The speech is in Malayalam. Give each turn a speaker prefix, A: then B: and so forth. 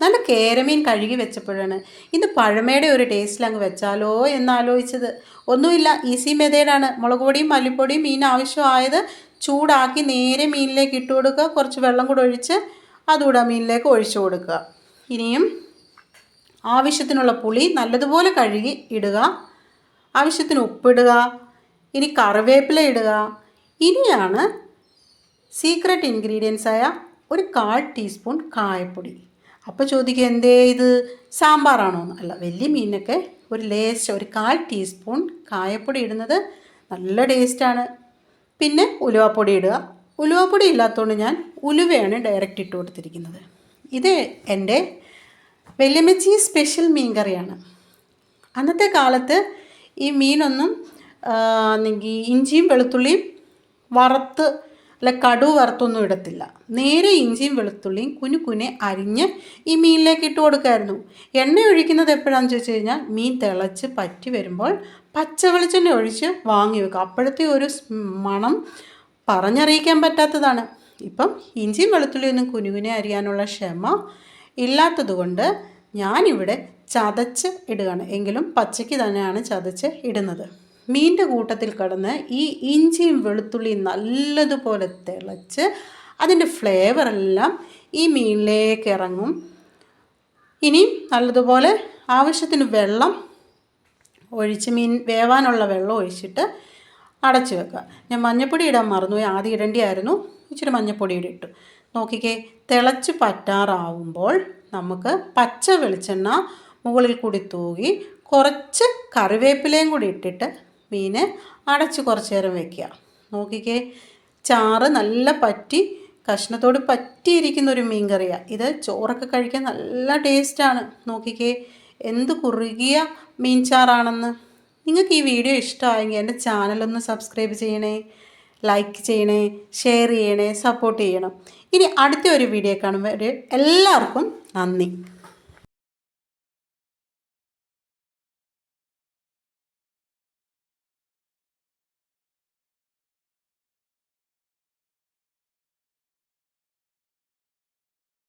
A: നല്ല കേരമീൻ കഴുകി വെച്ചപ്പോഴാണ്. ഇത് പഴമയുടെ ഒരു ടേസ്റ്റിൽ അങ്ങ് വെച്ചാലോ എന്നാലോചിച്ചത്. ഒന്നുമില്ല ഈസി മെത്തേഡാണ് മുളക് പൊടിയും മല്ലിപ്പൊടിയും മീൻ ആവശ്യമായത് ചൂടാക്കി നേരെ മീനിലേക്ക് ഇട്ട് കൊടുക്കുക. കുറച്ച് വെള്ളം കൂടെ ഒഴിച്ച് അതുകൂടെ മീനിലേക്ക് ഒഴിച്ചു കൊടുക്കുക. ഇനിയും ആവശ്യത്തിനുള്ള പുളി നല്ലതുപോലെ കഴുകി ഇടുക. ആവശ്യത്തിന് ഉപ്പിടുക. ഇനി കറിവേപ്പില ഇടുക. ഇനിയാണ് സീക്രട്ട് ഇൻഗ്രീഡിയൻസായ ഒരു കാൽ ടീസ്പൂൺ കായപ്പൊടി. അപ്പോൾ ചോദിക്കുക എന്തേ ഇത്? സാമ്പാറാണോ? എന്ന് അല്ല വലിയ മീനൊക്കെ ഒരു ലേസ്റ്റ് ഒരു കാൽ ടീസ്പൂൺ കായപ്പൊടി ഇടുന്നത് നല്ല ടേസ്റ്റാണ് പിന്നെ ഉലുവാപ്പൊടി ഇടുക. ഉലുവാപ്പൊടി ഇല്ലാത്തതുകൊണ്ട് ഞാൻ ഉലുവയാണ് ഡയറക്റ്റ് ഇട്ട് കൊടുത്തിരിക്കുന്നത്. ഇത് എന്റെ വെല്ലുമ്മച്ചി സ്പെഷ്യൽ മീൻ കറിയാണ്. അന്നത്തെ കാലത്ത് ഈ മീനൊന്നും ഇഞ്ചിയും വെളുത്തുള്ളിയും വറുത്ത് അല്ല കടു വറുത്തൊന്നും ഇടത്തില്ല. നേരെ ഇഞ്ചിയും വെളുത്തുള്ളിയും കുനു കുനെ അരിഞ്ഞ് ഈ മീനിലേക്ക് ഇട്ട് കൊടുക്കായിരുന്നു. എണ്ണ ഒഴിക്കുന്നത് എപ്പോഴാണെന്ന് ചോദിച്ചു കഴിഞ്ഞാൽ മീൻ തിളച്ച് പറ്റി വരുമ്പോൾ പച്ച വെളിച്ചെണ്ണ ഒഴിച്ച് വാങ്ങി വെക്കുക അപ്പോഴത്തെ ഒരു മണം പറഞ്ഞറിയിക്കാൻ പറ്റാത്തതാണ്. ഇപ്പം ഇഞ്ചിയും വെളുത്തുള്ളിയൊന്നും കുനുകുനെ അരിയാനുള്ള ക്ഷമ ഇല്ലാത്തതുകൊണ്ട് ഞാനിവിടെ ചതച്ച് ഇടുകയാണ്. എങ്കിലും പച്ചയ്ക്ക് തന്നെയാണ് ചതച്ച് ഇടുന്നത്. മീന്റെ കൂട്ടത്തിൽ കിടന്ന് ഈ ഇഞ്ചിയും വെളുത്തുള്ളിയും നല്ലതുപോലെ തിളച്ച് അതിന്റെ ഫ്ലേവറെല്ലാം ഈ മീനിലേക്ക് ഇറങ്ങും. ഇനി നല്ലതുപോലെ ആവശ്യത്തിന് വെള്ളം ഒഴിച്ച് മീൻ വേവാനുള്ള വെള്ളം ഒഴിച്ചിട്ട് അടച്ചു വെക്കുക. ഞാൻ മഞ്ഞപ്പൊടി ഇടാൻ മറന്നു ആദ്യം ഇടേണ്ടിയായിരുന്നു ഇച്ചിരി മഞ്ഞപ്പൊടി ഇടി ഇട്ടു. നോക്കിക്കേ തിളച്ച് പറ്റാറാവുമ്പോൾ നമുക്ക് പച്ച വെളിച്ചെണ്ണ മുകളിൽ കൂടി തൂകി കുറച്ച് കറിവേപ്പിലയും കൂടി ഇട്ടിട്ട് മീന് അടച്ച് കുറച്ച് നേരം വെക്കുക. നോക്കിക്കേ ചാറ് നല്ല പറ്റി കഷ്ണത്തോട് പറ്റിയിരിക്കുന്ന ഒരു മീൻ കറിയാണ് ഇത് ചോറൊക്കെ കഴിക്കാൻ നല്ല ടേസ്റ്റാണ്. നോക്കിക്കേ എന്ത് കുറുകിയ മീൻ ചാറാണെന്ന്. നിങ്ങൾക്ക് ഈ വീഡിയോ ഇഷ്ടമായെങ്കിൽ എന്റെ ചാനലൊന്ന് സബ്സ്ക്രൈബ് ചെയ്യണേ ലൈക്ക് ചെയ്യണേ ഷെയർ ചെയ്യണേ സപ്പോർട്ട് ചെയ്യണം. ഇനി അടുത്ത ഒരു വീഡിയോ കാണുമ്പോൾ എല്ലാവർക്കും നന്ദി.